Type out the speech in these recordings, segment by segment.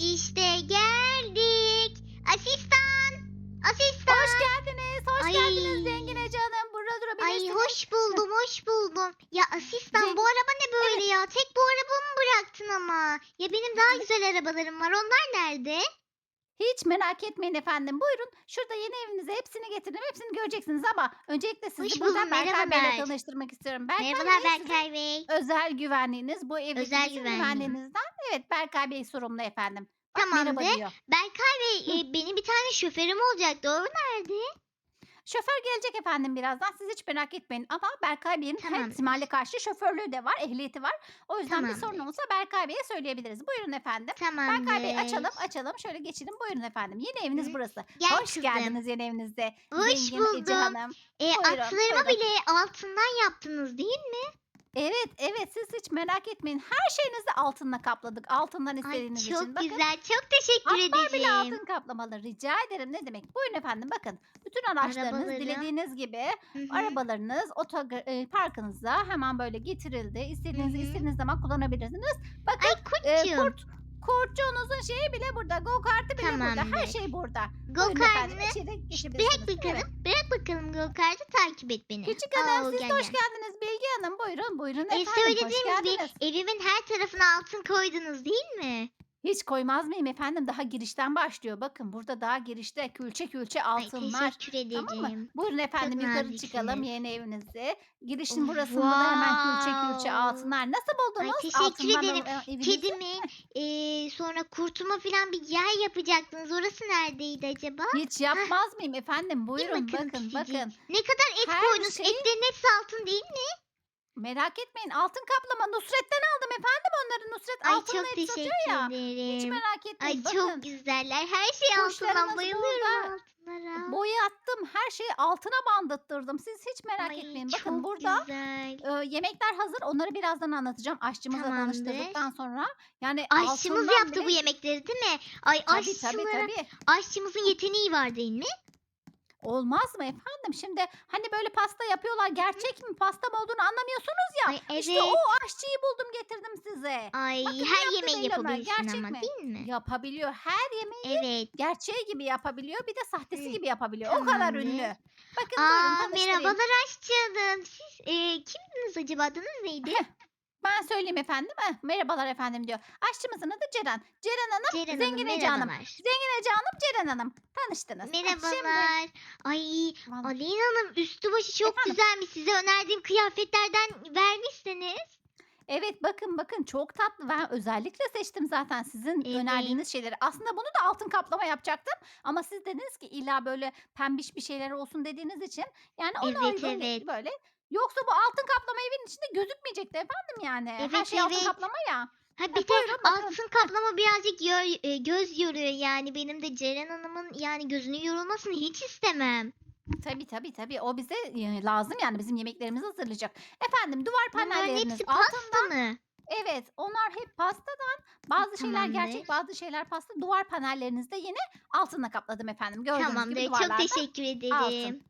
İşte geldik. Asistan. Asistan. Hoş geldiniz. Hoş Ay. geldiniz Zengin Ece Hanım. Burada Ay durabilirsiniz. hoş buldum hoş buldum. Ya asistan Zengin- bu araba ne böyle ya? Tek bu arabamı bıraktın ama. Ya benim daha güzel arabalarım var. Onlar nerede? Hiç merak etmeyin efendim. Buyurun. Şurada yeni evinize hepsini getirdim. Hepsini göreceksiniz ama öncelikle sizi Hoş burada buldum, Berkay Bey'le merhabalar. tanıştırmak istiyorum. Berkay Merhabalar Bey sizin Berkay Bey. özel güvenliğiniz. Bu evdeki Özel güvenliğim. güvenliğinizden. Evet Berkay Bey sorumlu efendim. Bak, merhaba Tamamdır. diyor. Berkay Bey e, benim bir tane şoförüm olacaktı. O nerede? Şoför gelecek efendim birazdan. Siz hiç merak etmeyin. Ama Berkay Bey'in hem Tamamdır. karşı şoförlüğü de var, ehliyeti var. O yüzden bir Tamamdır. sorun olursa Berkay Bey'e söyleyebiliriz. Buyurun efendim. Tamamdır. Berkay Bey açalım açalım. Şöyle geçelim. Buyurun efendim. Yeni eviniz Hı. burası. Gel Hoş kızım. geldiniz yeni evinize. Hoş Zengin Ece buldum. Hanım. E, Buyurun, atlarımı buyurun. bile altından yaptınız değil mi? Evet evet siz hiç merak etmeyin. Her şeyinizi altınla kapladık. Altından Ay istediğiniz çok için. Bakın güzel. Çok teşekkür Hatlar bile ederim. altın kaplamalı. Rica ederim. Ne demek? Buyurun efendim bakın. Bütün araçlarınız Arabalarım. dilediğiniz gibi Hı hı. arabalarınız otoparkınıza hemen böyle getirildi. Hı. istediğiniz zaman kullanabilirsiniz. Bakın Ay e, kurt kurtçuğunuzun şeyi bile burada. Go kartı bile burada. Her Tamamdır. şey burada. Go Buyurun efendim, kartını içeri bırak geçebilirsiniz. bakalım. Evet. Bırak bakalım go kartı takip et beni. Küçük hanım siz gel, de hoş gel. geldiniz Bilge Hanım. Buyurun buyurun E, efendim. hoş geldiniz. gibi evimin her tarafına altın koydunuz değil mi? Hiç koymaz mıyım efendim? Daha girişten başlıyor. Bakın burada daha girişte külçe külçe Ay teşekkür ederim. Tamam mı? Buyurun efendim yukarı çıkalım naziksiniz. yeni evinize. Girişin Of, burasında da hemen külçe külçe wow. altınlar. Nasıl buldunuz? teşekkür Altından ederim. o- evinizi? Kedimi e, sonra kurtuma falan bir yer yapacaktınız. Orası neredeydi acaba? Hiç yapmaz mıyım efendim? Buyurun bakın bakın. Ne kadar et Her koydunuz? şey- Etlerin hepsi altın değil mi? Merak etmeyin altın kaplama Nusret'ten aldım efendim onları. Nusret Ay altınla çok et satıyor teşekkür ya. Hiç ederim. merak etmeyin. Ay bakın. çok güzeller. Her şey altından Kuşlarımız bayılıyorum burada. altınlara. Boyattım. Her şeyi altına bandıttırdım. Siz hiç merak Ay, etmeyin. çok Bakın burada güzel. e, yemekler hazır. Onları birazdan anlatacağım. Aşçımızla Tamamdır. tanıştırdıktan sonra. Yani Aşçımız altından yaptı bile- bu yemekleri değil mi? Ay Tabii aşçılara, tabii tabii. aşçımızın yeteneği var değil mi? Olmaz mı efendim? Şimdi hani böyle pasta yapıyorlar. Gerçek mi pasta mı olduğunu anlamıyorsunuz ya. Ay evet. İşte o aşçıyı buldum getirdim size. Ay Bakın her yemeği yapabilirsin Gerçek ama mi? değil mi? Yapabiliyor. Her yemeği Evet. gerçeği gibi yapabiliyor. Bir de sahtesi Hı, gibi yapabiliyor. O kadar tamamdır. ünlü. Bakın buyurun Aa tanıştırayım. merhabalar aşçı hanım. Siz e, kimdiniz acaba? Adınız neydi? Ben söyleyeyim efendim. Eh, merhabalar efendim diyor. Aşçımızın adı Ceren. Ceren Hanım, Ceren Zengin Hanım Ece Hanım. merhabalar. Zengin Ece Hanım, Ceren Hanım. Tanıştınız. Eh, Şimdi, Merhabalar. Ay Vallahi- Aleyna Hanım üstü başı çok Efendim? güzelmiş. Size önerdiğim kıyafetlerden vermişsiniz. Evet bakın bakın çok tatlı. Ben özellikle seçtim zaten sizin Evet. önerdiğiniz şeyleri. Aslında bunu da altın kaplama yapacaktım. Ama siz dediniz ki illa böyle pembiş bir şeyler olsun dediğiniz için. Yani ona Evet, uygun evet. böyle. Yoksa bu altın kaplama evin içinde gözükmeyecekti efendim yani. Her Evet, şey altın evet. kaplama ya. Ha bir de buyurun bakın. altın kaplama birazcık yor- e, göz yoruyor yani. Benim de Ceren Hanım'ın yani gözünün yorulmasını hiç istemem. Tabii tabii tabii. O bize e, lazım yani bizim yemeklerimizi hazırlayacak. Efendim duvar Bunların panelleriniz hepsi altın. pasta mı? Evet onlar hep pastadan. Bazı şeyler Tamamdır. gerçek bazı şeyler pasta. Duvar panellerinizde yine altınla kapladım efendim. Gördüğünüz Tamamdır. gibi Çok duvarlarda. teşekkür ederim. altın.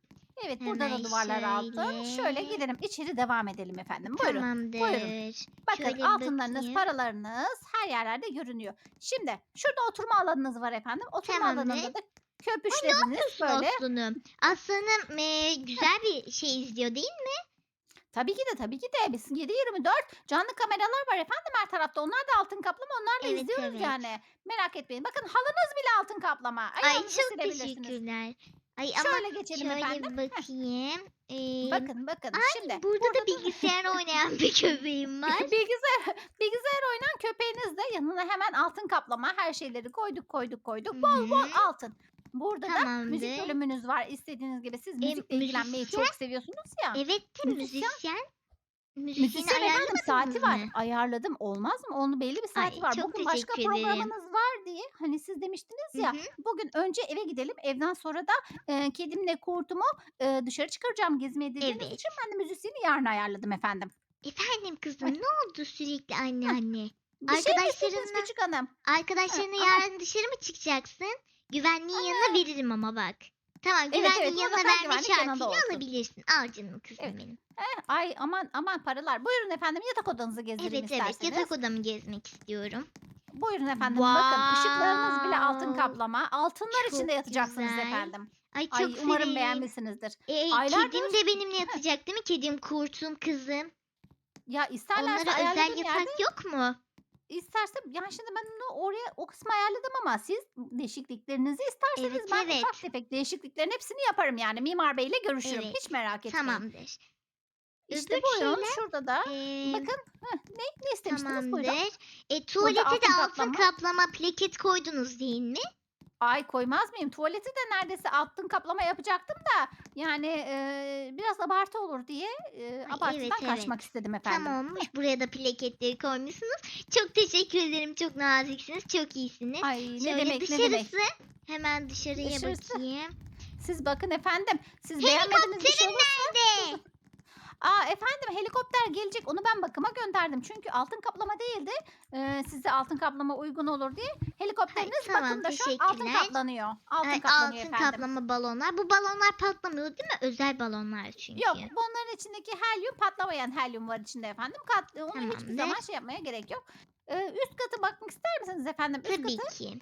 Evet burada Hemen da duvarlar altın. şöyle. Şöyle gidelim içeri devam edelim efendim. Buyurun. Tamamdır. Bakın Şöyle bir altınlarınız, bakayım. paralarınız her yerlerde görünüyor. Şimdi şurada oturma alanınız var efendim. Oturma Tamamdır. alanında da köpüşleriniz böyle. Aslanım. Aslanım e, güzel bir şey izliyor değil mi? Tabii ki de tabii ki de biz 7-24 canlı kameralar var efendim her tarafta. Onlar da altın kaplama onlar da Evet, izliyoruz evet. yani. Merak etmeyin. Bakın halınız bile altın kaplama. Ay Ayağınızı çok silebilirsiniz. teşekkürler. Ay ama Şöyle geçelim şöyle efendim. bakayım. Ee, Bakın bakın şimdi. burada, da bilgisayar oynayan bir köpeğim var. bilgisayar bilgisayar oynayan köpeğiniz de yanına hemen altın kaplama her şeyleri koyduk koyduk koyduk. Bol bol Hı. altın. Burada da müzik bölümünüz var istediğiniz gibi. Siz müzikle ilgilenmeyi müzisyen? çok seviyorsunuz ya. Evet de Müzisyen- müzisyen. Müzisyeni Müzisyen efendim ayarlamadınız saati var. mı? Ayarladım. Olmaz mı? Onun belli bir saati Ay, var. çok Bugün başka teşekkür ederim. programınız var diye. Hani siz demiştiniz Hı ya. hı. Bugün önce eve gidelim. Evden sonra da e, kedimle kurtumu e, dışarı çıkaracağım gezmeye dediğiniz Evet. için ben de müzisyeni yarın ayarladım efendim. Efendim kızım ne oldu sürekli anne Heh. anne? Bir şey mi istediniz Arkadaşlarınla- küçük hanım? Ama- yarın dışarı mı çıkacaksın? Güvenliğin yanına veririm ama bak. Tamam Evet, güvenliğin evet, yanına mutlaka verme şartıyla alabilirsin. Al canım kızım Evet. benim. Eh, ay aman aman paralar. Buyurun efendim yatak odanızı gezdireyim Evet evet isterseniz. yatak odamı gezmek istiyorum. Buyurun efendim bakın ışıklarınız bile altın Wow. kaplama. Altınlar Çok içinde yatacaksınız güzel. efendim. Ay çok Ay umarım severim. beğenmişsinizdir. E, Aylardır- kedim de benimle yatacak değil mi? Kedim, kurtum, kızım. Ya isterlerse Onlara özel yatak yerde yok mu? İsterse yani şimdi ben onu oraya o kısmı ayarladım ama siz değişikliklerinizi isterseniz Evet, ben evet. ufak tefek değişikliklerin hepsini yaparım yani. Mimar Bey'le görüşürüm. Evet, Hiç merak etmeyin. Tamamdır. İşte Öbür buyurun şeyler, şurada da Ee, bakın heh, ne, ne istemiştiniz buyurun. tamamdır. E, tuvalete de altın altın kaplama. kaplama plaket koydunuz değil mi? Ay koymaz mıyım? Tuvaleti de neredeyse altın kaplama yapacaktım da yani e, biraz abartı olur diye e, abartıdan evet, kaçmak evet. istedim efendim. Tam olmuş. Buraya da plaketleri koymuşsunuz. Çok teşekkür ederim. Çok naziksiniz. Çok iyisiniz. Ay ne Şöyle demek dışarısı. ne demek. Hemen dışarıya Dışarısı. bakayım. Siz bakın efendim. Siz beğenmediğiniz bir şey olursa nerede? Aa efendim helikopter gelecek. Onu ben bakıma gönderdim. Çünkü altın kaplama değildi. Ee, size altın kaplama uygun olur diye. Helikopteriniz tamam, bakımda şu an altın teşekkürler. kaplanıyor. Altın Ay, kaplanıyor altın efendim. kaplama balonlar. Bu balonlar patlamıyor değil mi? Özel balonlar çünkü. Yok bunların içindeki helyum patlamayan helyum var içinde efendim. Kat, onu hiçbir Tamamdır. zaman şey yapmaya gerek yok. Ee, üst katı bakmak ister misiniz efendim? Üst Tabii katı, ki.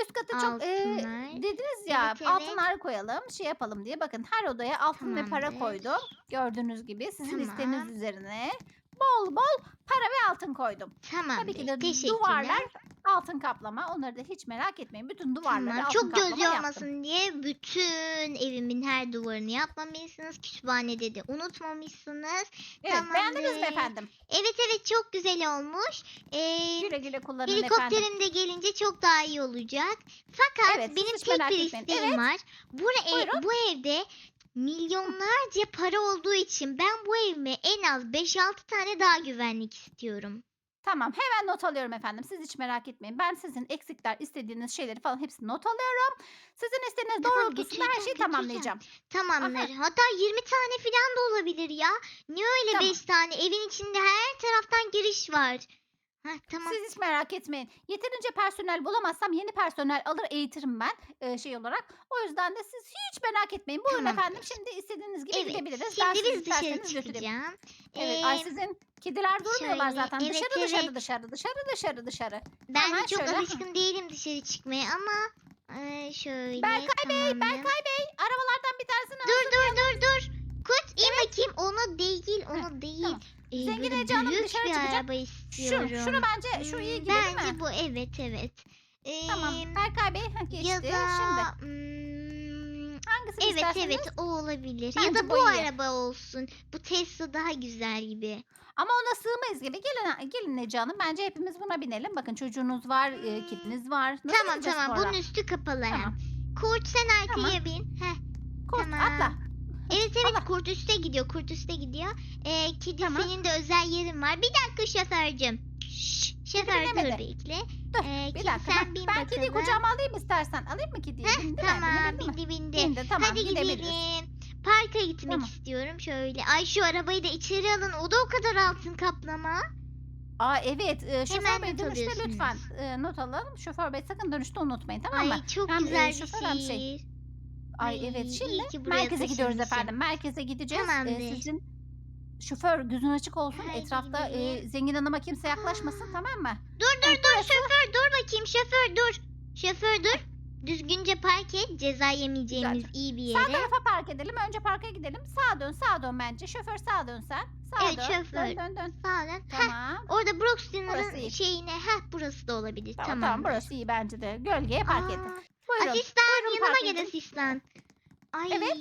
Üst katı çok e, Altınlar. dediniz ya Evet, evet. altınlar koyalım şey yapalım diye. Bakın her odaya altın ve para Tamamdır. koydum. Gördüğünüz gibi sizin Tamam. listeniz üzerine bol bol para ve altın koydum. Tamamdır. Tabii ki de Teşekkürler. duvarlar altın kaplama. Onları da hiç merak etmeyin. Bütün duvarları Tamam. altın Çok kaplama göz yaptım. yormasın diye bütün evimin her duvarını yapmamışsınız. Kütüphanede de unutmamışsınız. Evet, beğendiniz mi Tamamdır. efendim? Evet evet çok güzel olmuş. Ee, Güle güle kullanın efendim. helikopterim de gelince çok daha iyi olacak. Fakat Evet, benim hiç tek merak bir etmeyin. isteğim var. Bu, ev- Buyurun. bu evde milyonlarca para olduğu için ben bu evime en az 5-6 tane daha güvenlik istiyorum. Tamam hemen not alıyorum efendim. Siz hiç merak etmeyin. Ben sizin eksikler istediğiniz şeyleri falan hepsini not alıyorum. Sizin istediğiniz Tamam, doğrultusunda her şeyi tamamlayacağım. Tamamdır. Hatta 20 tane falan da olabilir ya. Niye öyle Tamam. 5 tane? Evin içinde her taraftan giriş var. Heh, tamam. Siz hiç merak etmeyin. Yeterince personel bulamazsam yeni personel alır eğitirim ben e, şey olarak. O yüzden de siz hiç merak etmeyin. Buyurun Tamamdır. efendim şimdi istediğiniz gibi Evet. gidebiliriz. ben Şimdi sizi biz dışarı isterseniz götüreyim. çıkacağım. Evet, ay Ee, sizin kediler durmuyorlar şöyle, zaten. evet, dışarı dışarı evet. dışarı dışarı dışarı dışarı. ben hemen çok şöyle. alışkın değilim dışarı çıkmaya ama e, şöyle Berkay Bey, tamamdır. Berkay Bey arabalardan bir tanesini Dur dur dur dur. Kurt in bakayım. Onu değil, onu değil. tamam. Ee, Zengin böyle Ece Hanım büyük dışarı bir çıkacak. araba Şu, istiyorum. şunu bence şu iyi gibi değil Bence mi? bu evet evet. Ee, Tamam. Berkay Bey heh, geçti. Ya da Şimdi hmm, hangisini evet isterseniz. evet o olabilir. ya Bence da bu bu iyi. araba olsun. Bu Tesla daha güzel gibi. Ama ona sığmayız gibi. Gelin, gelin Ece Hanım. Bence hepimiz buna binelim. Bakın çocuğunuz var, e, Hmm. kediniz var. Nasıl tamam gideceğiz tamam sonra? bunun üstü kapalı hem. Tamam. Kurt sen arkaya Tamam. bin. Heh. Kurt tamam. atla. Evet evet Allah. kurt üste gidiyor. Kurt üste gidiyor. Ee, kedi Tamam. senin de özel yerin var. Bir dakika şoför binemedi. dur bekle. Dur, Ee, Bir kedi dakika. sen bin ben bakalım. kediyi kucağıma alayım istersen. Alayım mı kediyi? Heh, Bindi tamam Bindi bindi bindi. Bindi. Tamam Hadi gidelim. Parka gitmek Tamam. istiyorum şöyle. Ay şu arabayı da içeri alın. O da o kadar altın kaplama. Aa evet. E, şoför bey dönüşte lütfen e, not alalım. Şoför bey sakın dönüşte unutmayın tamam mı? Ay çok Hem, e, güzel bir şoför hem şey. şehir. Ay, Ay, evet iyi şimdi ki buraya merkeze gidiyoruz taşınmışım. efendim. Merkeze gideceğiz. Ee, Tamamdır. sizin şoför gözün açık olsun. Haydi Etrafta e, zengin hanıma kimse yaklaşmasın tamam mı? Dur dur dur şoför dur bakayım şoför dur. Şoför dur. Düzgünce park et. Ceza yemeyeceğimiz iyi bir Sağ yere. tarafa park edelim. Önce parka gidelim. Sağa dön, sağa dön bence. Şoför sağa dön sen. Sağa Evet, dön. şoför. Dön dön dön. Sağ olun. Heh, Tamam. orada Brooks Burası iyi. şeyine. Heh burası da olabilir. Tamam, Tamam. burası iyi bence de. Gölgeye park Aa, ettim. Buyurun. Asistan Buyurun yanıma gel asistan. Ay Evet.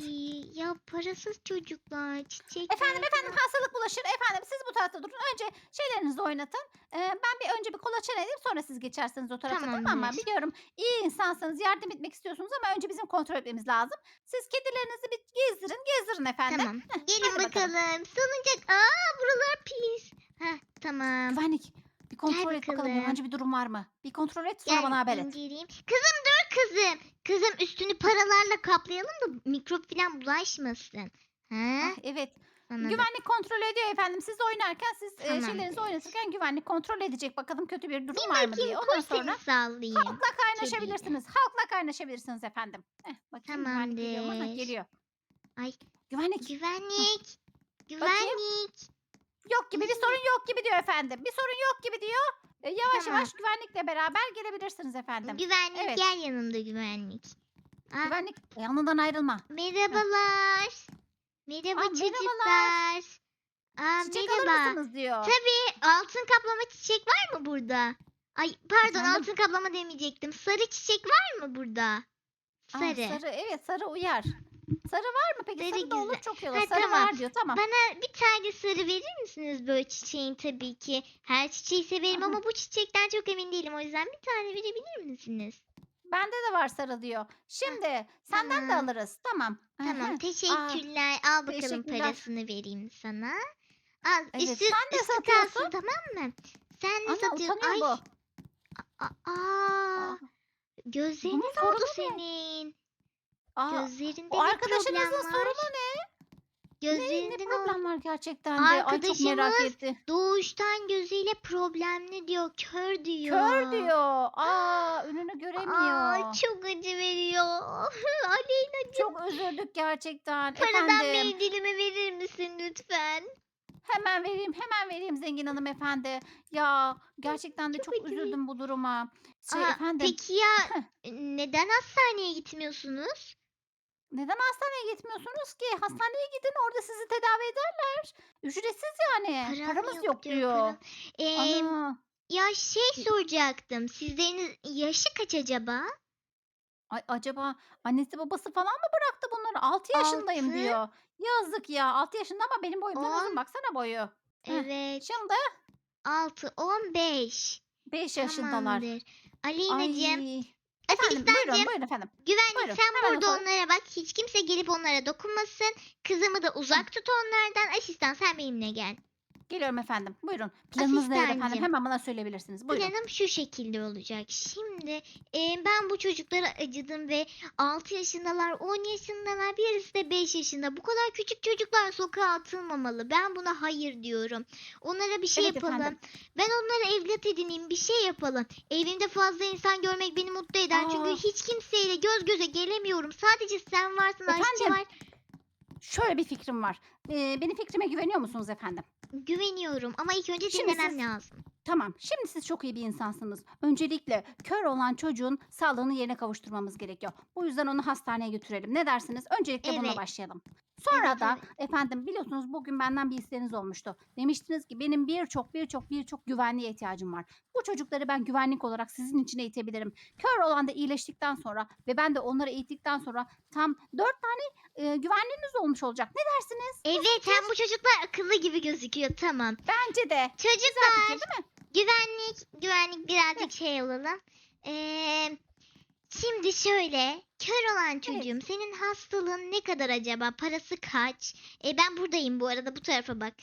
ya parasız çocuklar çiçek. Efendim efendim hastalık bulaşır. Efendim siz bu tarafta durun. Önce şeylerinizi oynatın. Ee, ben bir önce bir kolaçan edeyim sonra siz geçersiniz o tarafa tamam mı? Tamamdır. Biliyorum iyi insansınız yardım etmek istiyorsunuz ama önce bizim kontrol etmemiz lazım. Siz kedilerinizi bir gezdirin gezdirin efendim. Tamam. Gelin hadi bakalım. bakalım. Salıncak. Aa buralar pis. Heh tamam. Güvenlik bir kontrol et bakalım bakalım. yabancı bir durum var mı? Bir kontrol et sonra bana haber et. inceleyeyim. Kızım dur kızım. Kızım üstünü paralarla kaplayalım da mikrop falan bulaşmasın. Ha? Ah, evet. Da- Güvenlik kontrol ediyor efendim. Siz oynarken siz e, Tamamdır. şeylerinizi oynatırken güvenlik kontrol edecek. Bakalım kötü bir durum var mı bakayım diye. Ondan seni sonra sallayayım. halkla kaynaşabilirsiniz. Halkla kaynaşabilirsiniz efendim. Eh, bakayım güvenlik geliyor mu? Tamamdır. Geliyor. Ay Güvenlik. güvenlik. Güvenlik. Yok gibi bir sorun yok gibi diyor efendim. Bir sorun yok gibi diyor. E, yavaş Tamam. yavaş güvenlikle beraber gelebilirsiniz efendim. Güvenlik Evet. gel yanımda güvenlik. Aa, Güvenlik yanından ayrılma. merhabalar. Merhaba Aa, çocuklar. Aa, Çiçek merhaba. alır mısınız diyor. Tabii altın kaplama çiçek var mı burada? Ay pardon Efendim? altın kaplama demeyecektim. Sarı çiçek var mı burada? Aa, Sarı. sarı evet sarı uyar. Sarı var mı peki? Sarı Sarı, da olur çok iyi olur. Ha, sarı tamam. var diyor tamam. Bana bir tane sarı verir misiniz böyle çiçeğin tabii ki. Her çiçeği severim ama bu çiçekten çok emin değilim. O yüzden bir tane verebilir misiniz? Bende de var sarı diyor. Şimdi senden de tamam. alırız. Tamam. Tamam teşekkürler. Al bakalım teşekkürler. parasını vereyim sana. Al Evet, üstü, sen de üstü satıyorsun. kalsın tamam mı? Sen ne Ana satıyorsun? Ay, bu. aa, Aa, gözlerin oldu senin? Aa, Gözlerinde o ne problem var? sorunu ne? Ne, Gözlerinde ne ne problem var gerçekten de. Ay çok merak Arkadaşımız etti. Doğuştan gözüyle problemli diyor. Kör diyor. Kör diyor. Aa önünü göremiyor. Aa, çok acı veriyor. Aleyna Çok üzüldük gerçekten. paradan Efendim mendilimi verir misin lütfen? hemen vereyim hemen vereyim zengin hanım efendi. Ya gerçekten de Çok çok, acı. üzüldüm bu duruma. Şey Aa, efendim Peki ya neden hastaneye gitmiyorsunuz? Neden hastaneye gitmiyorsunuz ki? Hastaneye gidin orada sizi tedavi ederler. Ücretsiz yani. Param Paramız yok, diyor. param. Ee, Ana. ya şey soracaktım. Sizlerin yaşı kaç acaba? Ay, acaba annesi babası falan mı bıraktı bunları? 6 yaşındayım Altı. diyor. Yazık ya 6 yaşında ama benim boyumdan On. uzun baksana boyu. Heh, Evet. Şimdi 6, 15. 5 yaşındalar. Tamamdır. Aleyna'cığım. Ay. Efendim buyurun buyurun efendim. Güvenlik Buyurun, sen burada otur. onlara bak. Hiç kimse gelip onlara dokunmasın. Kızımı da uzak tut onlardan. Asistan sen benimle gel. Geliyorum efendim. Buyurun. Planınız nedir efendim? Asistancığım. Hemen bana söyleyebilirsiniz. Buyurun. Planım şu şekilde olacak. Şimdi e, ben bu çocuklara acıdım ve 6 yaşındalar, 10 yaşındalar, birisi de 5 yaşında. Bu kadar küçük çocuklar sokağa atılmamalı. Ben buna hayır diyorum. Onlara bir şey Evet yapalım. efendim. Ben onlara evlat edineyim, bir şey yapalım. Evimde fazla insan görmek beni mutlu eder. Çünkü Aa. hiç kimseyle göz göze gelemiyorum. Sadece sen varsın, aşçı Efendim? var. Şöyle bir fikrim var. Ee, benim fikrime güveniyor musunuz efendim? Güveniyorum ama ilk önce Şimdi dinlemem siz- lazım. Tamam. Şimdi siz çok iyi bir insansınız. Öncelikle kör olan çocuğun sağlığını yerine kavuşturmamız gerekiyor. Bu yüzden onu hastaneye götürelim. Ne dersiniz? Öncelikle Evet. başlayalım. Sonra Evet, da efendim biliyorsunuz bugün benden bir isteğiniz olmuştu. Demiştiniz ki benim birçok birçok birçok güvenliğe ihtiyacım var. Bu çocukları ben güvenlik olarak sizin için eğitebilirim. Kör olan da iyileştikten sonra ve ben de onları eğittikten sonra tam dört tane e, güvenliğiniz olmuş olacak. Ne dersiniz? Evet hem bu çocuklar akıllı gibi gözüküyor tamam. Bence de. Güzel Çocuklar fikir değil mi? güvenlik güvenlik birazcık şey olalım. Ee, şimdi şöyle kör olan çocuğum senin hastalığın ne kadar acaba parası kaç? E, ben buradayım bu arada bu tarafa bak.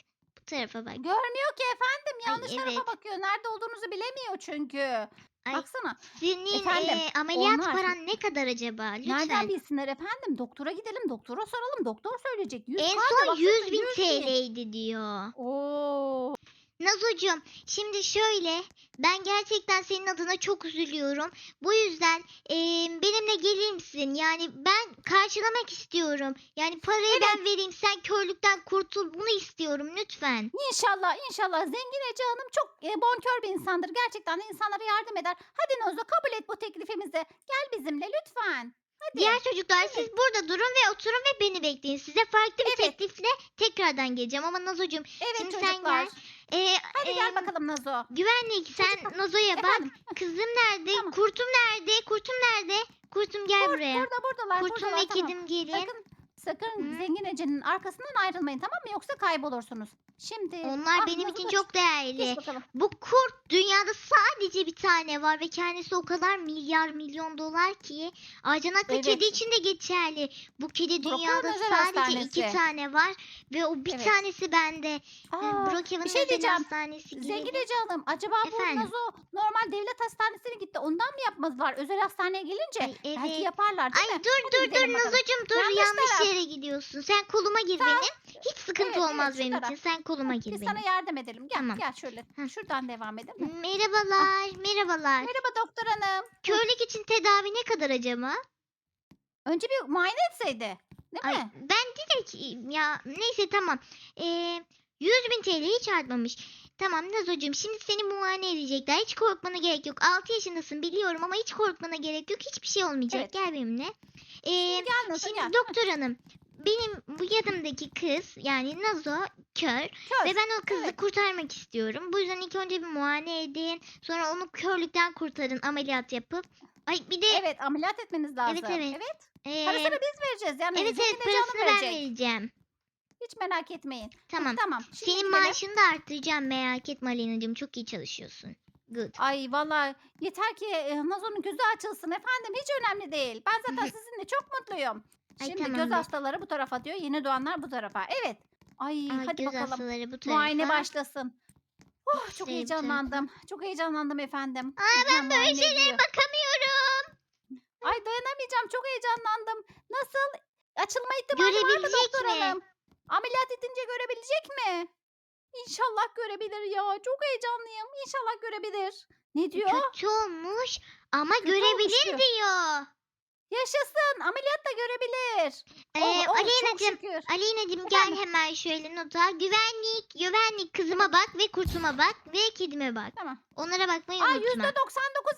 Tarafa bak. Görmüyor ki efendim. Ay, Yanlış tarafa evet. bakıyor. Nerede olduğunuzu bilemiyor çünkü. Ay, Baksana. Senin efendim, e, ameliyat onlar- paran ne kadar acaba? Lütfen. Nereden bilsinler efendim? Doktora gidelim. Doktora soralım. Doktor söyleyecek. 100 En son baksana, 100 bin 100 bin. TL'ydi diyor. Oo. Nazocuğum şimdi şöyle ben gerçekten senin adına çok üzülüyorum. Bu yüzden e, benimle gelir misin? Yani ben karşılamak istiyorum. Yani parayı ben vereyim sen körlükten kurtul bunu istiyorum lütfen. İnşallah inşallah zengin Ece Hanım çok e, bonkör bir insandır. Gerçekten de insanlara yardım eder. Hadi Nazo kabul et bu teklifimizi. Gel bizimle lütfen. Hadi. Diğer çocuklar Evet. siz burada durun ve oturun ve beni bekleyin. Size farklı bir Evet. teklifle tekrardan geleceğim ama Nazocuğum evet şimdi sen çocuklar. gel. E, Hadi gel bakalım Nazo. Güvenlik sen Nazo'ya bak. Efendim. Kızım nerede? Tamam. Kurtum nerede? Kurtum nerede? Kurtum gel Bur- buraya. Burada buradalar. Kurtum buradalar, ve tamam. kedim gelin. Sakın sakın Hı. zengin Ece'nin arkasından ayrılmayın tamam mı? Yoksa kaybolursunuz. Şimdi Onlar Ah, benim için çok değerli. Geç bakalım. Bu kurt dünyada sadece bir tane var ve kendisi o kadar milyar milyon dolar ki Aycanaklı Evet. kedi için de geçerli. Bu kedi dünyada Özel sadece iki Hastanesi. tane var ve o bir Evet. tanesi bende. Aa, Brookhaven bir şey Özel diyeceğim. Hastanesi gibi. Zengin Ece Hanım acaba bu Efendim? Nazo normal devlet hastanesine gitti. Ondan mı yapmadılar? Özel hastaneye gelince Ay, belki evet. yaparlar değil Ay mi? dur Hadi dur dur gidelim bakalım. Nazocuğum dur Yanlış yanlış. Yere gidiyorsun. Sen koluma gir Tamam. benim. Hiç sıkıntı Evet, olmaz evet, şu benim taraf. için. Sen koluma gir Biz benim. sana yardım edelim. Gel Tamam. gel şöyle. Heh. Şuradan devam edelim? Merhabalar, merhabalar. Merhaba doktor hanım. Körlük için tedavi ne kadar acaba? Önce bir muayene etseydi. Değil Ay, mi? ben direkt ya neyse tamam. Ee, 100 bin TL hiç artmamış. Tamam Nazocuğum şimdi seni muayene edecekler. Hiç korkmana gerek yok. 6 yaşındasın biliyorum ama hiç korkmana gerek yok. Hiçbir şey olmayacak. Evet. Gel benimle. Ee, Şimdi gel Nazo şimdi gel. doktor hanım. Benim bu yanımdaki kız yani Nazo kör Kör. ve ben o kızı evet. kurtarmak istiyorum. Bu yüzden ilk önce bir muayene edin. Sonra onu körlükten kurtarın ameliyat yapıp. Ay bir de Evet ameliyat etmeniz lazım. Evet, evet. ee, Parasını biz vereceğiz. Yani evet evet parasını ben verecek. vereceğim. Hiç merak etmeyin. Tamam. Tamam. Şimdi Senin gidelim. maaşını da arttıracağım merak etme Alena'cığım. Çok iyi çalışıyorsun. Good. Ay vallahi yeter ki e, Nazo'nun gözü açılsın efendim hiç önemli değil. Ben zaten sizinle çok mutluyum. Ay, Şimdi göz tamamdır. hastaları bu tarafa diyor. Yeni doğanlar bu tarafa. Evet. Ay, Ay, hadi göz bakalım. hastaları bu tarafa. Muayene başlasın. Oh, çok bu heyecanlandım. Çok heyecanlandım efendim. Ay, ben böyle şeylere bakamıyorum. Ay dayanamayacağım. Çok heyecanlandım. Nasıl? Açılma ihtimali var mı Görebilecek doktor mi? hanım? Ameliyat edince görebilecek mi? İnşallah görebilir ya. Çok heyecanlıyım. İnşallah görebilir. Ne diyor? Kötü olmuş ama Kötü olmuş görebilir diyor. diyor. Yaşasın. Ameliyat da görebilir. Ee, Oh, oh, çok şükür. Alena'cığım gel Efendim? hemen şöyle nota. Güvenlik, güvenlik kızıma bak ve kurtuma bak ve kedime bak. Tamam. Onlara bakmayı Aa unutma. %99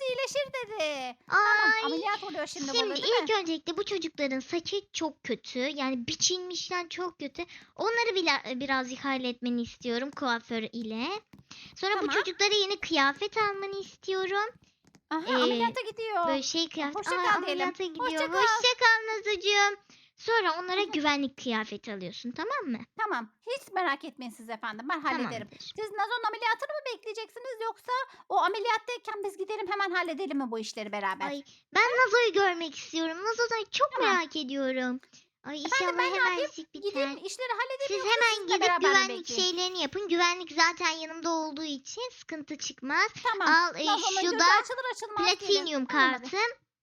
iyileşir dedi. Tamam Ay. ameliyat oluyor şimdi, Şimdi burada değil mi? ilk öncelikle bu çocukların saçı çok kötü. Yani biçilmişten çok kötü. Onları bile birazcık halletmeni istiyorum kuaför ile. Sonra bu Tamam. çocuklara yeni kıyafet almanı istiyorum. Aha Ee, ameliyata gidiyor. Böyle şey kıyafet. hoşça Aa, kal diyelim. ameliyata gidiyor. Hoşça kal. Hoşça kal Nazucuğum. Sonra onlara güvenlik kıyafeti alıyorsun tamam mı? Tamam. Hiç merak etmeyin siz efendim. Ben hallederim. Tamamdır. Siz Nazo'nun ameliyatını mı bekleyeceksiniz yoksa o ameliyattayken biz gidelim hemen halledelim mi bu işleri beraber? Ay ben Nazo'yu görmek istiyorum. Nazo'dan çok Tamam. merak ediyorum. Ay inşallah ben ne hemencik biter. Gideyim işleri halledelim Siz hemen gidip güvenlik şeylerini yapın. Güvenlik zaten yanımda olduğu için sıkıntı çıkmaz. Tamam. Al e, şu da platinyum kartım.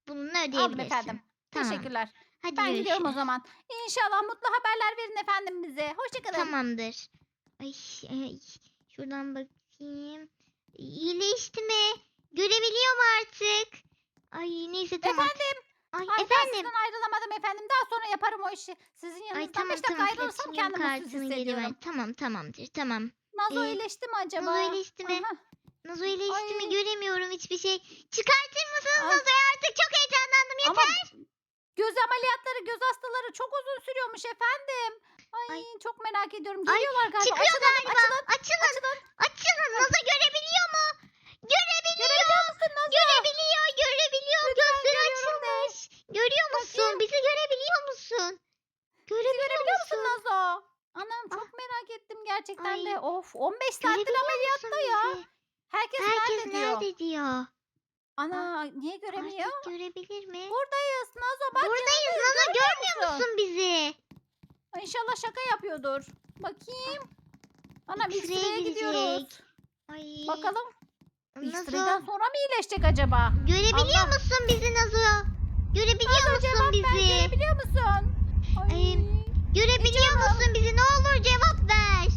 Bununla Aldım ödeyebilirsin. efendim. Tamam. Teşekkürler. Hadi Ben görüşürüz. gidiyorum o zaman. İnşallah mutlu haberler verin efendim bize. Hoşçakalın. Tamamdır. Ay, ay, şuradan bakayım. İyileşti mi? Görebiliyor mu artık? Ay neyse tamam. Efendim. Ay Ay ben efendim. sizden ayrılamadım efendim. Daha sonra yaparım o işi. Sizin yanınızdan Ay tamam 5 dakika tamam ayrılırsam platinyum kendimi mutsuz kartını geri ver. hissediyorum. Tamam tamamdır tamam. Nazo Ee, iyileşti mi acaba? Nazo iyileşti mi? Aha. Nazo iyileşti mi? Ay. Göremiyorum hiçbir şey. Çıkartır mısınız Ay. Nazo'yu artık? Çok heyecanlandım Ama yeter. göz ameliyatları, göz hastaları çok uzun sürüyormuş efendim. Ay, Ay. çok merak ediyorum. Ay, Geliyorlar galiba. Çıkıyor Açılın, galiba. açılın, Açılın. açılın. Açılın. Nazo görebiliyor mu? Görebiliyor. Görebiliyor musun Nazo? Görebiliyor. Görebiliyor. Gözleri. Görüyor musun? Bakayım. Bizi görebiliyor musun? Görebiliyor Görebiliyor musun? Nazo? Anam çok merak ettim gerçekten Ay. de. Of 15 saattir ameliyatta ya. bizi? Herkes, Herkes nerede diyor. nerede diyor? Ana niye göremiyor? Artık görebilir mi? Buradayız Nazo bak Buradayız. Nazo görmüyor musun bizi? İnşallah şaka yapıyordur. Bakayım. Anam X-ray'e X-ray'e gidiyoruz. gidecek. Ay. Bakalım Nazo. X-ray'den sonra mı iyileşecek acaba? Görebiliyor Allah. musun bizi Nazo? Görebiliyor Nazo musun cevap ver bizi? görebiliyor musun? Ay. Ay, Görebiliyor musun bizi? Ne olur cevap ver.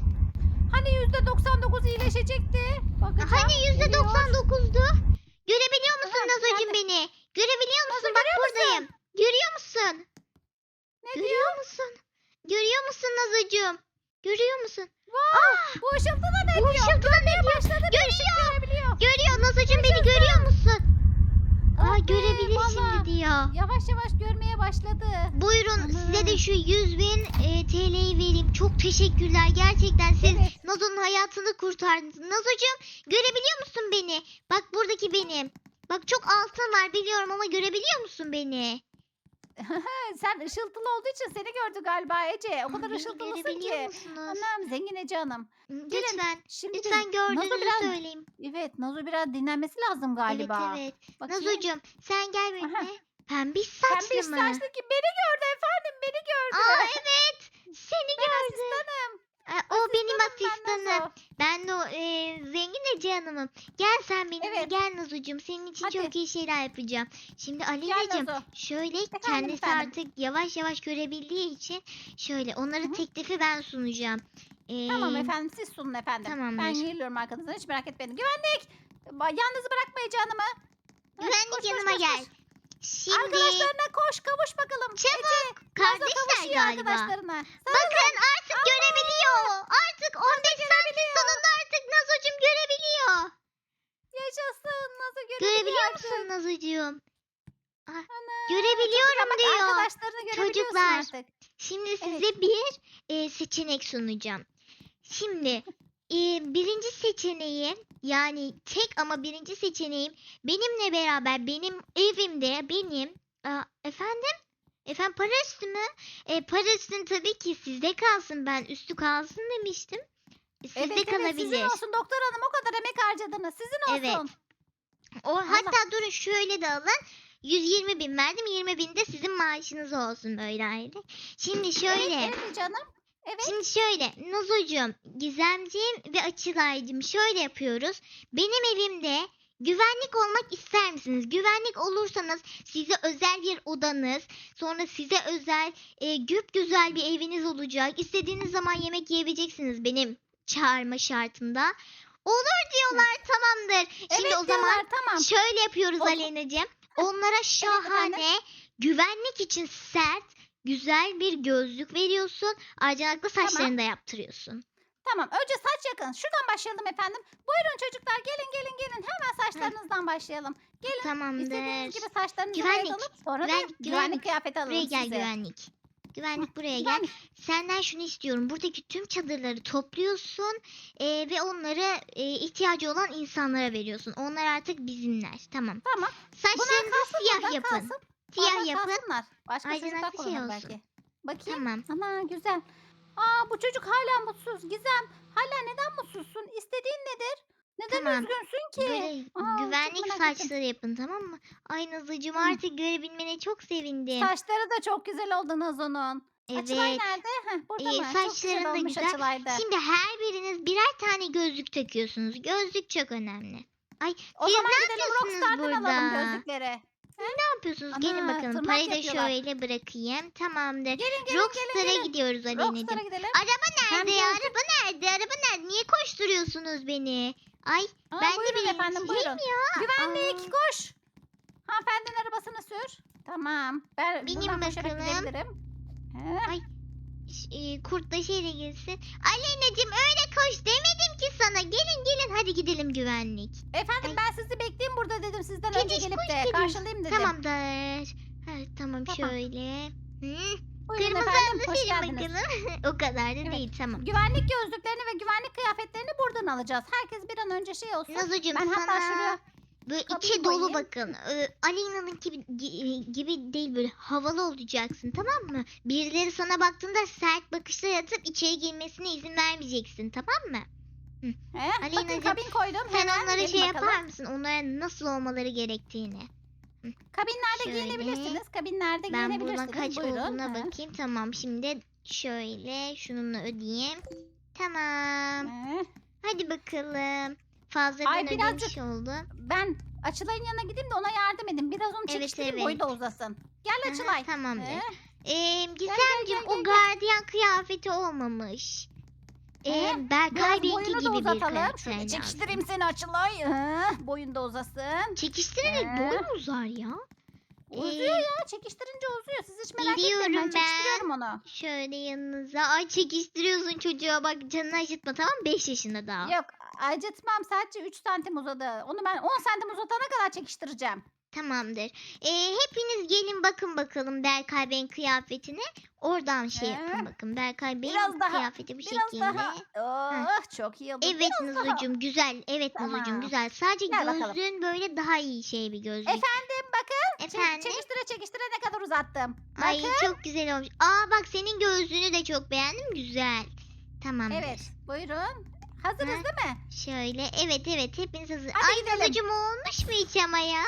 Hani %99 iyileşecekti. Bakacağım. Hani yüzde geliyor. doksan dokuzdu? Görebiliyor musun Aha, Nazocuğum nerede? beni? Görebiliyor Nazo, musun? Bak görüyor musun? buradayım. Görüyor musun? Ne diyor? Görüyor musun? Görüyor musun Nazocuğum? Görüyor musun? Bu ışıltı da ne Bu diyor? ışıltı da ne diyor? Başladı bir ışık Görüyor. görebiliyor. Görüyor Nazocuğum beni görüyor musun? Aa Ah be, görebilir valla. şimdi diyor. Yavaş yavaş görmeye başladı. Buyurun Ana. size de şu 100 bin e, TL'yi vereyim. Çok teşekkürler. Gerçekten siz Evet. Nazo'nun hayatını kurtardınız. Nazocuğum görebiliyor musun beni? Bak buradaki benim. Bak çok altın var biliyorum ama görebiliyor musun beni? Sen ışıltılı olduğu için seni gördü galiba Ece. O kadar Beni ışıltılısın görebiliyor ki. musunuz? Anam zengin Ece Hanım. Lütfen, Şimdi lütfen gördüğünüzü biraz- söyleyin. Evet Nazo biraz dinlenmesi lazım galiba. Evet evet. Bakayım. Nazocuğum sen gel benimle. Pembiş saçlı Pembiş mı? saçlı ki beni gördü efendim beni gördü. Aa evet. Seni ben gördüm. asistanım. Aa, O benim Asistanım ben asistanım. Nazo. Ben de o e, zengin Ece Hanım'ım. Gel sen benimle Evet. gel Nazucuğum. Senin için Hadi. çok iyi şeyler yapacağım. Şimdi Aleyna'cığım Nazo. şöyle kendisi efendim. artık yavaş yavaş görebildiği için şöyle onlara Hı hı. teklifi ben sunacağım. Ee, Tamam efendim siz sunun efendim. Ben Tamamdır. geliyorum arkanızdan hiç merak etmeyin. Güvenlik. Ba- Yalnız bırakmayın canımı. Ha, Güvenlik yanıma gel. Şimdi Arkadaşlarına koş kavuş bakalım. Çabuk, Ece, kardeşler galiba. arkadaşlarına. Bakın artık görebiliyor. Artık 15 saatin sonunda artık Nazocuğum görebiliyor. Yaşasın. Nazo görebiliyor Görebiliyor artık. musun Nazocuğum? Ah, görebiliyorum diyor. arkadaşlarını Çocuklar, artık. Şimdi size bir e, seçenek sunacağım. Şimdi e, birinci seçeneğim yani tek ama birinci seçeneğim benimle beraber benim evimde benim Aa, efendim efendim para üstü mü? E, para üstün tabii ki sizde kalsın ben üstü kalsın demiştim. E, Sizde Evet, evet kalabilir. sizin olsun doktor hanım o kadar emek harcadınız. Sizin olsun. Evet. O, hatta durun şöyle de alın. 120 bin verdim 20 bin de sizin maaşınız olsun böyle aile. Şimdi şöyle. Evet, evet canım. Evet. Şimdi şöyle Nazocuğum, Gizemciğim ve Açılaycığım şöyle yapıyoruz. Benim evimde güvenlik olmak ister misiniz? Güvenlik olursanız size özel bir odanız, sonra size özel e, güp güzel bir eviniz olacak. İstediğiniz zaman yemek yiyebileceksiniz benim çağırma şartımda. Olur diyorlar tamamdır. Şimdi evet o zaman tamam. şöyle yapıyoruz O- Aleyna'cığım. Onlara şahane, güvenlik için sert, güzel bir gözlük veriyorsun. Ayrıca saçlarını da yaptırıyorsun. Tamam. Önce saç yakın. Şuradan başlayalım efendim. Buyurun çocuklar gelin gelin gelin. Hemen saçlarınızdan başlayalım. İstediğiniz Tamamdır. gibi saçlarınızı Güvenlik, boyayalım. Sonra güvenlik, da güvenlik, güvenlik. kıyafeti alalım Buraya gel size. güvenlik. Güvenlik buraya gel. Güvenlik. Senden şunu istiyorum. Buradaki tüm çadırları topluyorsun e, ve onları e, ihtiyacı olan insanlara veriyorsun. Onlar artık bizimler. Tamam. Tamam. Saçlarınızı siyah yapın. kalsın. Siyah Orada yapın. kalsınlar. Başka Aydınlatma çocuklar şey kullanır olsun. belki. Bakayım. Tamam. Ana güzel. Aa bu çocuk hala mutsuz. Gizem hala neden mutsuzsun? İstediğin nedir? Neden Tamam. üzgünsün ki? Böyle Aa, çok güvenlik merak ettim. saçları yapın tamam mı? Ay Nazlıcığım artık görebilmene çok sevindim. Saçları da çok güzel oldu Nazo'nun. Açılay Evet. nerede? Heh, burada Ee, mı? Çok saçların güzel da olmuş güzel. Açılay'da. Şimdi her biriniz birer tane gözlük takıyorsunuz. Gözlük çok önemli. Ay o siz zaman ne gidelim yapıyorsunuz Rockstar'dan alalım burada? gözlükleri. Ne yapıyorsunuz? Gelin Ana, bakalım. tırnak Parayı da yapıyorlar. şöyle bırakayım. Tamamdır. Gelin gelin Rockstar'a gelin. gelin. gidiyoruz gidelim. Araba Hem nerede ya? Araba nerede? Araba nerede? Niye koşturuyorsunuz beni? Ay Aa, ben de birinciyim efendim buyurun. ya. Güvenlik Aa. koş. Hanımefendinin arabasını sür. Tamam. Ben Benim bakalım. He. Ş- e, kurt da şeyle girsin. Aleyna'cığım öyle koş demedim ki sana. Gelin gelin hadi gidelim güvenlik. Efendim Ay. ben sizi bekleyeyim burada dedim sizden Gidiş, önce gelip koş, de gidiş. karşılayayım dedim. Tamamdır. Ha, tamam Tamam. şöyle. Hı, Buyurun kırmızı efendim hoş geldiniz. bakalım. o kadar da Evet. değil tamam. Güvenlik gözlüklerini ve güvenlik kıyafetlerini buradan alacağız. Herkes bir an önce şey olsun. Nazocuğum ben sana hatta şuraya böyle kabin içi dolu koyayım. bakın. Ee, gibi, gi- gibi değil böyle havalı olacaksın tamam mı? Birileri sana baktığında sert bakışlar atıp içeri girmesine izin vermeyeceksin tamam mı? He, bakın Aleyna'cığım, kabin koydum. Sen Hemen onlara gelin şey bakalım. yapar mısın? Onlara nasıl olmaları gerektiğini. Kabinlerde Şöyle. giyinebilirsiniz. Kabinlerde Ben giyinebilirsiniz. buna kaç Buyurun. olduğuna He. bakayım. Tamam şimdi şöyle şununla ödeyeyim. Tamam. He. Hadi bakalım. Fazladan Ay, birazcık oldum. Ben Açılay'ın yanına gideyim de ona yardım edin. Biraz onu Evet, çekiştireyim evet. boyu da uzasın. Gel Aha, Açılay. tamamdır. Ee, Gizemciğim gel, o gel. gardiyan kıyafeti olmamış. Ee, He, Berkay Biraz Bey'inki boyunu da gibi bir uzatalım. karakter Şöyle lazım. çekiştireyim seni Açılay. He, Boyun da uzasın. Çekiştirerek He. boy mu uzar ya? Uzuyor Ee, ya çekiştirince uzuyor. Siz hiç merak etmeyin ben Biliyorum ben. çekiştiriyorum onu. Şöyle yanınıza. Ay çekiştiriyorsun çocuğa bak canını acıtma tamam mı? 5 yaşında daha. Yok acıtmam sadece 3 santim uzadı. Onu ben 10 santim uzatana kadar çekiştireceğim. Tamamdır. Ee, hepiniz gelin bakın bakalım Berkay Bey'in kıyafetine. Oradan şey He. yapın bakın. Berkay Bey'in Biraz daha, kıyafeti bu Biraz şekilde. daha. Oh çok iyi oldu. Evet Biraz daha. Nazucuğum güzel. Evet Tamam. güzel. Sadece Gel bakalım. gözlüğün böyle daha iyi şey bir gözlük. Efendim bakın. Efendim? çekiştire çekiştire ne kadar uzattım. Ay Bakın. çok güzel olmuş. Aa bak senin gözlüğünü de çok beğendim. Güzel. Tamamdır. Evet buyurun. Hazırız Ha? değil mi? Şöyle evet evet hepiniz hazır. Hadi Ay gidelim. Nazucuğum olmuş mu hiç ama ya?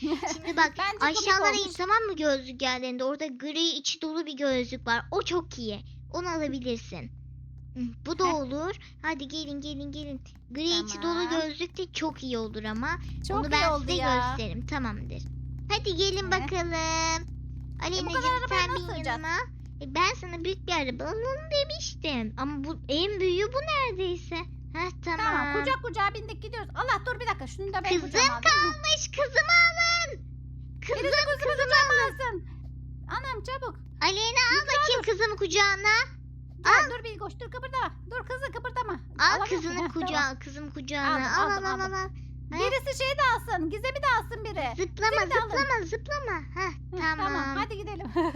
Şimdi bak Bence komik aşağılara in olmuş. tamam mı gözlük geldiğinde orada gri içi dolu bir gözlük var. O çok iyi. Onu alabilirsin. Hı, Bu da Heh. olur. Hadi gelin gelin gelin. Gri içi dolu Tamam. gözlük de çok iyi olur ama. Çok Onu iyi ben oldu size ya. gösteririm. Tamamdır. Hadi gelin He. bakalım. Aleyna'cığım arabaya sen nasıl bin sığacağız? yanıma. E, ben sana büyük bir araba alalım demiştim. Ama bu en büyüğü bu neredeyse. Heh tamam. Tamam kucak kucağa bindik gidiyoruz. Allah dur bir dakika şunu da ben Kızım kucağıma kalmış. Kızımı alın. Kızım Kızım kızımı alsın. Anam çabuk. Aleyna al bakayım kızımı kucağına. Dur, dur bir koş dur kıpırda. Dur kızı kıpırdama. Al Alamıyorsun. kızını kucağa, tamam. kızım kucağına. Aldım, Al al aldım, al al. aldım. al. Birisi şey de alsın. Gizem'i de alsın biri. Zıplama Seni de alın. zıplama zıplama. Heh, Hı, tamam. Hadi gidelim.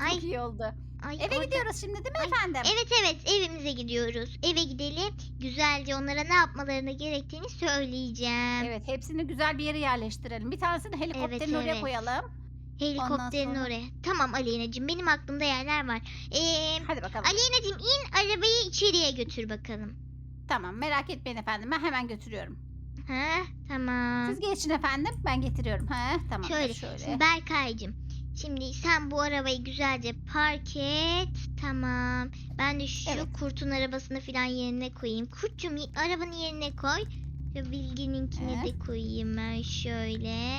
Ay, Çok iyi oldu. Ay, Eve orada- gidiyoruz şimdi değil mi Ay, efendim? Evet evet evimize gidiyoruz. Eve gidelim. Güzelce onlara ne yapmalarını gerektiğini söyleyeceğim. Evet hepsini güzel bir yere yerleştirelim. Bir tanesini helikopterin oraya evet. koyalım. Helikopterin sonra- oraya. Tamam Aleyna'cığım benim aklımda yerler var. Ee, Hadi bakalım. Aleyna'cığım in arabayı içeriye götür bakalım. Tamam merak etmeyin efendim. Ben hemen götürüyorum. Ha tamam. Siz geçin efendim. Ben getiriyorum. Ha tamam. Şöyle. şöyle. Şimdi Berkay'cığım. Şimdi sen bu arabayı güzelce park et. Tamam. Ben de şu Evet. kurtun arabasını falan yerine koyayım. Kurtcum y- arabanın yerine koy. Şu bilgininkini Evet. de koyayım ben şöyle.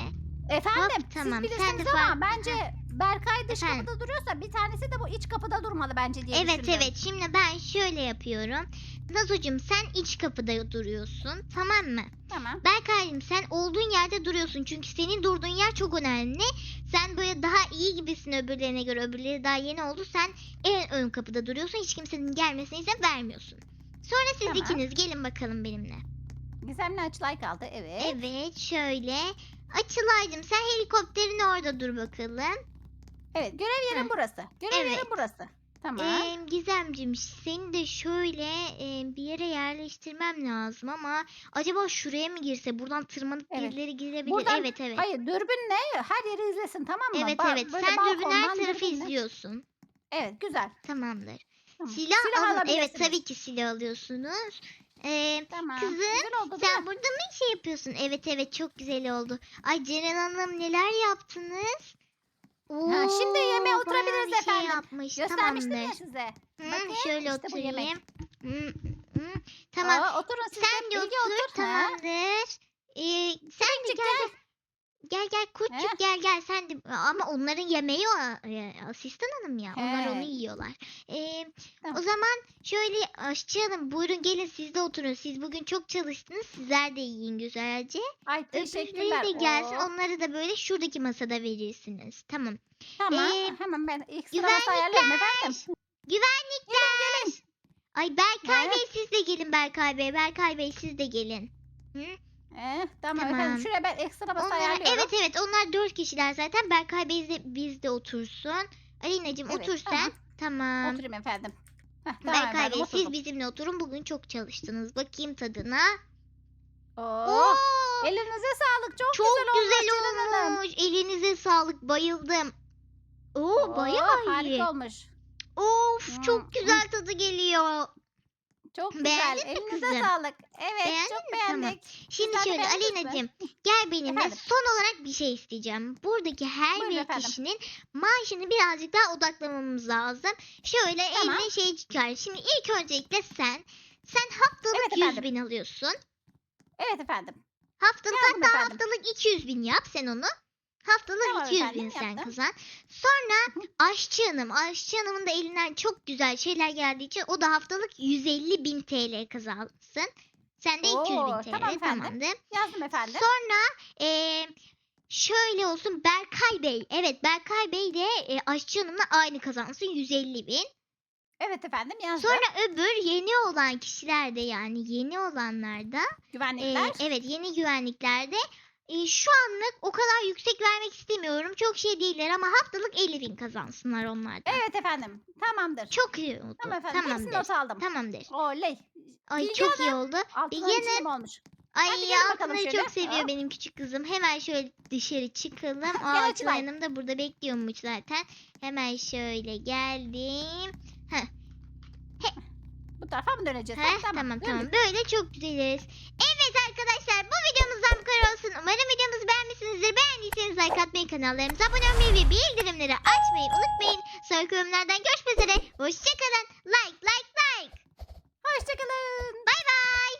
Efendim Hop, tamam, siz sen de bilirsiniz ama bence Berkay dış Efendim? kapıda duruyorsa bir tanesi de bu iç kapıda durmalı bence diye Evet düşündüm. evet. Şimdi ben şöyle yapıyorum. Nazocuğum sen iç kapıda duruyorsun. Tamam mı? Tamam. Berkay'cığım sen olduğun yerde duruyorsun. Çünkü senin durduğun yer çok önemli. Sen böyle daha iyi gibisin öbürlerine göre. Öbürleri daha yeni oldu. Sen en ön kapıda duruyorsun. Hiç kimsenin gelmesine izin vermiyorsun. Sonra siz Tamam. ikiniz gelin bakalım benimle. Gizemli Açılay kaldı. Evet. Evet şöyle. Açılaycığım sen helikopterin orada dur bakalım. Evet görev yerim Heh. burası. Görev Evet. yerim burası. Tamam. Ee, Gizemcim seni de şöyle e, bir yere yerleştirmem lazım ama acaba şuraya mı girse buradan tırmanıp Evet. birileri girebilir. Buradan- evet evet. Hayır dürbünle her yeri izlesin tamam mı? Evet Ba- evet böyle sen dürbün her balkondan tarafı dürbünle- izliyorsun. Evet güzel. Tamamdır. Tamam. Silah, alın. Evet alabilirsiniz. tabii ki silah alıyorsunuz. Ee, Tamam. Kızım, Güzel oldu değil sen mi? burada mı şey yapıyorsun? Evet evet çok güzel oldu. Ay Ceren Hanım neler yaptınız? Ha, şimdi yemeğe oturabiliriz bir efendim. Şey yapmış. Göstermiştim Tamamdır. ya size. Hı, Bakın, şöyle işte bu yemek. oturayım. Hı, hı. Tamam. Aa, oturun siz sen de. de otur. otur. Tamamdır. Ee, sen de Küçük gel. Gel gel kurtçuk He. gel gel sen de ama onların yemeği o e, asistan hanım ya onlar He. onu yiyorlar. Tamam. O zaman şöyle aşçı hanım buyurun gelin siz de oturun siz bugün çok çalıştınız sizler de yiyin güzelce. Ay teşekkürler. Öbürleri de gelsin Oo, onları da böyle şuradaki masada verirsiniz tamam. Tamam. Ee, Hemen ben güvenlikler. sırası ayarlarım efendim. Güvenlikler. Ay Berkay. Bey siz de gelin Berkay Bey Berkay Bey siz de gelin. Hı? Ee, tamam, Tamam. efendim. Şuraya ben ekstra bas Onlara, ayarlıyorum. evet evet onlar dört kişiler zaten Berkay Bey de bizde otursun. Alinacığım Evet, otur tamam. sen. Tamam. Oturayım efendim. Heh, tamam Berkay efendim Bey siz oturdum. bizimle oturun bugün çok çalıştınız. Bakayım tadına. Oo, Oo, elinize sağlık. Çok, çok güzel, güzel olmuş. Ceren Hanım. olmuş. Elinize sağlık. Bayıldım. Oo, Oo, bayağı iyi. Harika olmuş. Of Hmm, çok güzel tadı geliyor. Çok güzel. Beğendin mi Elinize kızım? sağlık. Evet Beğendin çok mi? Tamam. beğendik. Şimdi Sizler de şöyle beğendiniz mi? Alena'cığım gel benimle Efendim? son olarak bir şey isteyeceğim. Buradaki her Buyurun bir efendim. kişinin maaşını birazcık daha odaklamamız lazım. Şöyle Tamam. eline şey çıkar. Şimdi ilk öncelikle sen. Sen haftalık Evet 100 efendim. bin alıyorsun. Evet efendim. Haftalık Yazdım hatta efendim. haftalık 200 bin yap sen onu. Haftalık Tamam 200 efendim, bin sen yaptım. kazan. Sonra aşçı hanım. Aşçı hanımın da elinden çok güzel şeyler geldiği için o da haftalık 150 bin TL kazansın. Sen de 200 bin Oo, TL tamam efendim. tamamdır. Yazdım efendim. Sonra eee, şöyle olsun Berkay Bey. Evet Berkay Bey de e, aşçı hanımla aynı kazansın 150 bin. Evet efendim yazdım. Sonra öbür yeni olan kişilerde yani yeni olanlarda Güvenlikler. ee, evet yeni güvenliklerde e, şu anlık o kadar yüksek vermek istemiyorum. Çok şey değiller ama haftalık 50 bin kazansınlar onlar da. Evet efendim. Tamamdır. Çok iyi oldu. Tamam efendim. Hepsini Tamamdır. not aldım. Tamamdır. Oley. Ay Bilge çok iyi oldu. Altına içim olmuş. Ay Hadi bakalım altınları çok seviyor Aa. benim küçük kızım. Hemen şöyle dışarı çıkalım. Açılay. Hanım da burada bekliyormuş zaten. Hemen şöyle geldim. Bu tarafa mı döneceğiz? Heh, tamam döndük. tamam. Böyle çok güzeliz. Evet arkadaşlar bu videomuzdan bu kadar olsun. Umarım videomuzu beğenmişsinizdir. Beğendiyseniz like atmayı, kanallarımıza abone olmayı ve bildirimleri açmayı unutmayın. Sonraki bölümlerden görüşmek üzere. Hoşçakalın. Like like like. Hoşçakalın. Bay bay.